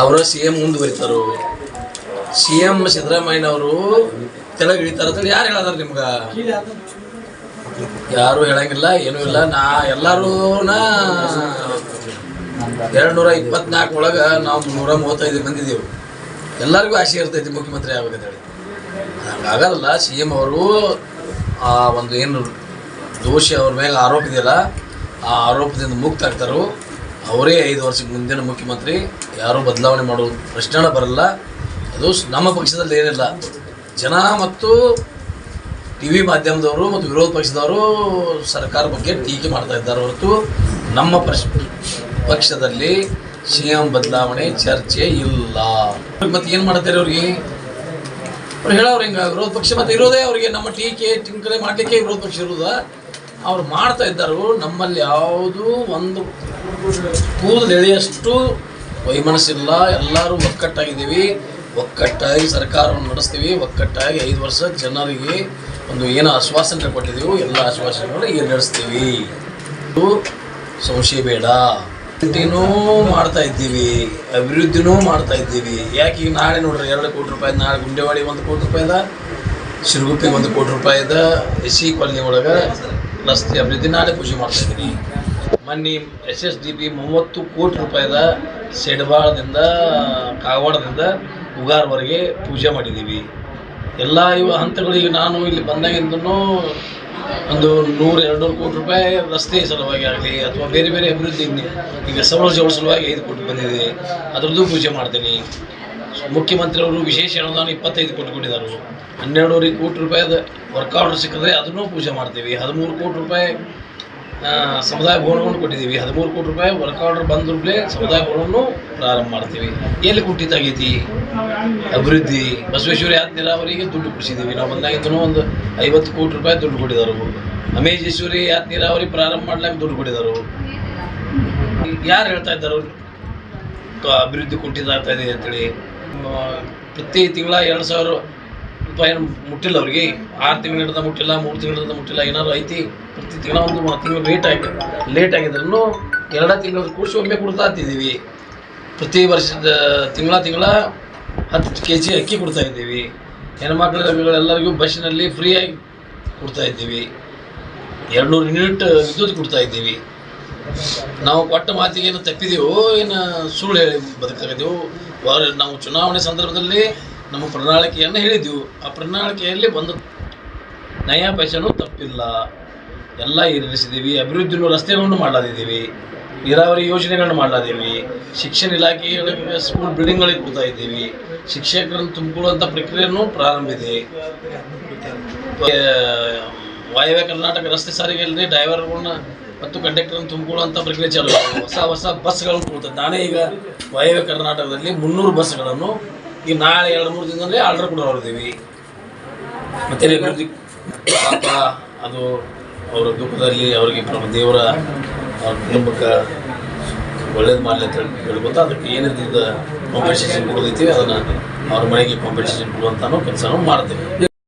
ಅವರ ಸಿ ಎಂ ಮುಂದುವರಿತಾರ? ಸಿ ಎಂ ಸಿದ್ದರಾಮಯ್ಯನವರು ಕೆಳಗೆ ಇಳಿತಾರ ಯಾರು ಹೇಳದಾರ ನಿಮ್ಗೆ? ಯಾರು ಹೇಳಂಗಿಲ್ಲ, ಏನೂ ಇಲ್ಲ. ನಾ ಎಲ್ಲರೂನ ಎರಡು ನೂರ ಇಪ್ಪತ್ನಾಲ್ಕು ಒಳಗೆ ನಾವು ನೂರ ಮೂವತ್ತೈದು ಬಂದಿದ್ದೀವಿ. ಎಲ್ಲರಿಗೂ ಆಸೆ ಇರ್ತೈತಿ ಮುಖ್ಯಮಂತ್ರಿ ಆಗ್ಬೇಕಂತೇಳಿ ಹಂಗಾಗಲ್ಲ ಸಿ ಎಂ ಅವರು ಆ ಒಂದು ಏನು ದೋಷಿ ಅವ್ರ ಮೇಲೆ ಆರೋಪ ಇದೆಯಲ್ಲ ಆ ಆರೋಪದಿಂದ ಮುಕ್ತ ಆಗ್ತಾರೋ ಅವರೇ ಐದು ವರ್ಷಕ್ಕೆ ಮುಂದಿನ ಮುಖ್ಯಮಂತ್ರಿ ಯಾರೂ ಬದಲಾವಣೆ ಮಾಡೋ ಪ್ರಶ್ನೆ ಬರಲ್ಲ. ಅದು ನಮ್ಮ ಪಕ್ಷದಲ್ಲಿ ಏನಿಲ್ಲ. ಜನ ಮತ್ತು ಟಿ ವಿ ಮಾಧ್ಯಮದವರು ಮತ್ತು ವಿರೋಧ ಪಕ್ಷದವರು ಸರ್ಕಾರ ಬಗ್ಗೆ ಟೀಕೆ ಮಾಡ್ತಾ ಇದ್ದಾರೆ. ಹೊರತು ನಮ್ಮ ಪ್ರಶ್ ಪಕ್ಷದಲ್ಲಿ ಸಿ ಎಂ ಬದಲಾವಣೆ ಚರ್ಚೆ ಇಲ್ಲ. ಮತ್ತೆ ಏನು ಮಾಡ್ತಾರೆ ಅವ್ರಿಗೆ? ಅವ್ರು ಹೇಳೋರು ಹಿಂಗೆ? ವಿರೋಧ ಪಕ್ಷ ಮತ್ತು ಇರೋದೇ ಅವರಿಗೆ. ನಮ್ಮ ಟೀಕೆ ಟಿಂಕರೆ ಮಾಡಲಿಕ್ಕೆ ವಿರೋಧ ಪಕ್ಷ ಇರೋದ? ಅವ್ರು ಮಾಡ್ತಾ ಇದ್ದರು, ನಮ್ಮಲ್ಲಿ ಯಾವುದೂ ಒಂದು ಕೂದಲು ಎಳೆಯಷ್ಟು ವೈಮನಸ್ಸಿಲ್ಲ. ಎಲ್ಲರೂ ಒಕ್ಕಟ್ಟಾಗಿದ್ದೀವಿ. ಒಕ್ಕಟ್ಟಾಗಿ ಸರ್ಕಾರವನ್ನು ನಡೆಸ್ತೀವಿ. ಒಕ್ಕಟ್ಟಾಗಿ ಐದು ವರ್ಷ ಜನರಿಗೆ ಒಂದು ಏನು ಆಶ್ವಾಸನೆ ಕೊಟ್ಟಿದ್ದೀವಿ. ಎಲ್ಲ ಆಶ್ವಾಸನೆಗಳು ಈಗ ನಡೆಸ್ತೀವಿ. ಸಂಶಯ ಬೇಡ. ಅಭಿವೃದ್ಧಿನೂ ಮಾಡ್ತಾ ಇದ್ದೀವಿ. ಅಭಿವೃದ್ಧಿನೂ ಮಾಡ್ತಾ ಇದ್ದೀವಿ. ಯಾಕೆ ಈಗ ನಾಳೆ ನೋಡ್ರಿ, ಎರಡು ಕೋಟಿ ರೂಪಾಯಿ, ನಾಳೆ ಗುಂಡೆವಾಡಿ ಒಂದು ಕೋಟಿ ರೂಪಾಯಿದ ಶಿರಗುಪ್ಪಿಗೆ ಒಂದು ಕೋಟಿ ರೂಪಾಯಿದ ಎಸ್ ಸಿ ಕಾಲನಿ ಒಳಗೆ ರಸ್ತೆ ಅಭಿವೃದ್ಧಿ ನಾಳೆ ಪೂಜೆ ಮಾಡ್ತಾ ಇದ್ದೀನಿ ಮೊನ್ನೆ ಎಸ್ ಎಸ್ ಡಿ ಬಿ ಮೂವತ್ತು ಕೋಟಿ ರೂಪಾಯಿದ ಸೆಡ್ಬಾಳದಿಂದ ಕಾಗವಾಡದಿಂದ ಉಗಾರ್ವರೆಗೆ ಪೂಜೆ ಮಾಡಿದ್ದೀವಿ. ಎಲ್ಲ ಇವ ಹಂತಗಳಿಗೆ ನಾನು ಇಲ್ಲಿ ಬಂದಾಗಿಂದೂ ಒಂದು ನೂರು ಎರಡು ನೂರು ಕೋಟಿ ರೂಪಾಯಿ ರಸ್ತೆ ಸಲುವಾಗಿ ಆಗಲಿ ಅಥವಾ ಬೇರೆ ಬೇರೆ ಅಭಿವೃದ್ಧಿ ಈಗ ಜೋಳ ಸಲುವಾಗಿ ಐದು ಕೋಟಿ ಬಂದಿದೆ. ಅದರದ್ದು ಪೂಜೆ ಮಾಡ್ತೀನಿ. ಮುಖ್ಯಮಂತ್ರಿಯವರು ವಿಶೇಷ ಅನುದಾನ ಇಪ್ಪತ್ತೈದು ಕೋಟಿ ಕೊಟ್ಟಿದ್ದಾರೆ. ಹನ್ನೆರಡೂವರೆ ಕೋಟಿ ರೂಪಾಯಿದ ವರ್ಕ್ ಆರ್ಡರ್ ಸಿಕ್ಕಿದ್ರೆ ಅದನ್ನೂ ಪೂಜೆ ಮಾಡ್ತೀವಿ. ಹದಿಮೂರು ಕೋಟಿ ರೂಪಾಯಿ ಸಮುದಾಯ ಭವನವನ್ನು ಕೊಟ್ಟಿದ್ದೀವಿ. ಹದಿಮೂರು ಕೋಟಿ ರೂಪಾಯಿ ವರ್ಕ್ ಆರ್ಡರ್ ಬಂದ್ರೂಪ್ಲೆ ಸಮುದಾಯ ಭವನವನ್ನು ಪ್ರಾರಂಭ ಮಾಡ್ತೀವಿ. ಎಲ್ಲಿ ಕುಟ್ಟಿದ್ದಾಗೈತಿ ಅಭಿವೃದ್ಧಿ. ಬಸವೇಶ್ವರಿ ಯಾತ್ರೆ ನೀರಾವರಿಗೆ ದುಡ್ಡು ಕೊಡಿಸಿದ್ದೀವಿ. ನಾವು ಬಂದಾಗಿಂದನೂ ಒಂದು ಐವತ್ತು ಕೋಟಿ ರೂಪಾಯಿ ದುಡ್ಡು ಕೊಟ್ಟಿದ್ದಾರೆ. ಅಮೇಜೇಶ್ವರಿ ಯಾತ್ ನೀರಾವರಿ ಪ್ರಾರಂಭ ಮಾಡ್ಲಿಕ್ಕೆ ದುಡ್ಡು ಕೊಟ್ಟಿದ್ದಾರೆ. ಯಾರು ಹೇಳ್ತಾ ಇದ್ದಾರೆ ಅಭಿವೃದ್ಧಿ ಕುಂಠಿತ ಆಗ್ತಾ ಇದೆ ಅಂತೇಳಿ. ಪ್ರತಿ ತಿಂಗಳ ಎರಡು ಸಾವಿರ ರೂಪಾಯಿ ಮುಟ್ಟಿಲ್ಲ ಅವ್ರಿಗೆ. ಆರು ತಿಂಗಳಿಂದ ಮುಟ್ಟಿಲ್ಲ, ಮೂರು ತಿಂಗಳಿಂದ ಮುಟ್ಟಿಲ್ಲ, ಏನಾದ್ರು ಐತಿ, ಪ್ರತಿ ತಿಂಗಳ ಒಂದು ತಿಂಗಳು ಲೇಟ್ ಆಗಿ ಲೇಟ್ ಆಗಿದ್ರು ಎರಡು ತಿಂಗಳ ಕೂಡಿಸಿ ಒಮ್ಮೆ ಕೊಡ್ತಾ ಇದ್ದೀವಿ. ಪ್ರತಿ ವರ್ಷದ ತಿಂಗಳ ತಿಂಗಳ ಹತ್ತು ಕೆ ಜಿ ಅಕ್ಕಿ ಕೊಡ್ತಾ ಇದ್ದೀವಿ. ಹೆಣ್ಮಕ್ಳುಗಳೆಲ್ಲರಿಗೂ ಬಸ್ಸಿನಲ್ಲಿ ಫ್ರೀಯಾಗಿ ಕೊಡ್ತಾ ಇದ್ದೀವಿ. ಎರಡು ನೂರು ಯೂನಿಟ್ ವಿದ್ಯುತ್ ಕೊಡ್ತಾ ಇದ್ದೀವಿ. ನಾವು ಕೊಟ್ಟ ಮಾತಿಗೆ ಏನು ತಪ್ಪಿದೆವೋ ಏನು ಸುಳ್ಳು ಹೇಳಿ ಬದುಕಾಗಿದ್ದೆವು ವಾರ ನಾವು ಚುನಾವಣೆ ಸಂದರ್ಭದಲ್ಲಿ ನಮ್ಮ ಪ್ರಣಾಳಿಕೆಯನ್ನು ಹೇಳಿದ್ದೆವು ಆ ಪ್ರಣಾಳಿಕೆಯಲ್ಲಿ ಒಂದು ನಯ ಪೈಸೆನೂ ತಪ್ಪಿಲ್ಲ. ಎಲ್ಲ ಇರಿಸಿದ್ದೀವಿ ಅಭಿವೃದ್ಧಿನೂ ರಸ್ತೆಗಳನ್ನು ಮಾಡಲಾದಿದ್ದೀವಿ. ನೀರಾವರಿ ಯೋಜನೆಗಳನ್ನು ಮಾಡಲಾದೀವಿ ಶಿಕ್ಷಣ ಇಲಾಖೆಗಳಿಗೆ ಸ್ಕೂಲ್ ಬಿಲ್ಡಿಂಗ್ಗಳಿಗೆ ಕೂತಾ ಇದ್ದೀವಿ. ಶಿಕ್ಷಕರನ್ನು ತುಂಬಿಕೊಳ್ಳುವಂಥ ಪ್ರಕ್ರಿಯೆಯನ್ನು ಪ್ರಾರಂಭ ಇದೆ. ಆ, ವಾಯವ್ಯ ಕರ್ನಾಟಕ ರಸ್ತೆ ಸಾರಿಗೆಯಲ್ಲಿ ಡ್ರೈವರ್ಗಳನ್ನ ಮತ್ತು ಕಂಡಕ್ಟರ್ನ ತುಂಬಿಕೊಳ್ಳುವಂಥ ಪ್ರಕ್ರಿಯೆ ಚಾಲು. ಹೊಸ ಹೊಸ ಬಸ್ಗಳನ್ನು ಕೊಡ್ತದೆ ನಾನೇ ಈಗ ವಾಯವ್ಯ ಕರ್ನಾಟಕದಲ್ಲಿ ಮುನ್ನೂರು ಬಸ್ಗಳನ್ನು ಈಗ ನಾಳೆ ಎರಡು ಮೂರು ದಿನದಲ್ಲಿ ಆರ್ಡರ್ ಕೂಡ ಹೊರದೀವಿ ಮತ್ತೆ ಪಾಪ ಅದು ಅವರ ದುಃಖದಲ್ಲಿ ಅವರಿಗೆ ದೇವರ ಅವ್ರ ಕುಟುಂಬಕ್ಕೆ ಒಳ್ಳೇದು ಮಾಡಲಿ ಅಂತ ಹೇಳಿ, ಹೇಳ್ಕೊತ ಅದಕ್ಕೆ ಏನಿದ್ದ ಕಾಂಪೆನ್ಸೇಷನ್ ಕೊಡೋದೈತಿ ಅದನ್ನು ಅವ್ರ ಮನೆಗೆ ಕಾಂಪೆನ್ಸೇಷನ್ ಕೊಡುವಂಥ ಕೆಲಸನೂ ಮಾಡ್ತೇವೆ.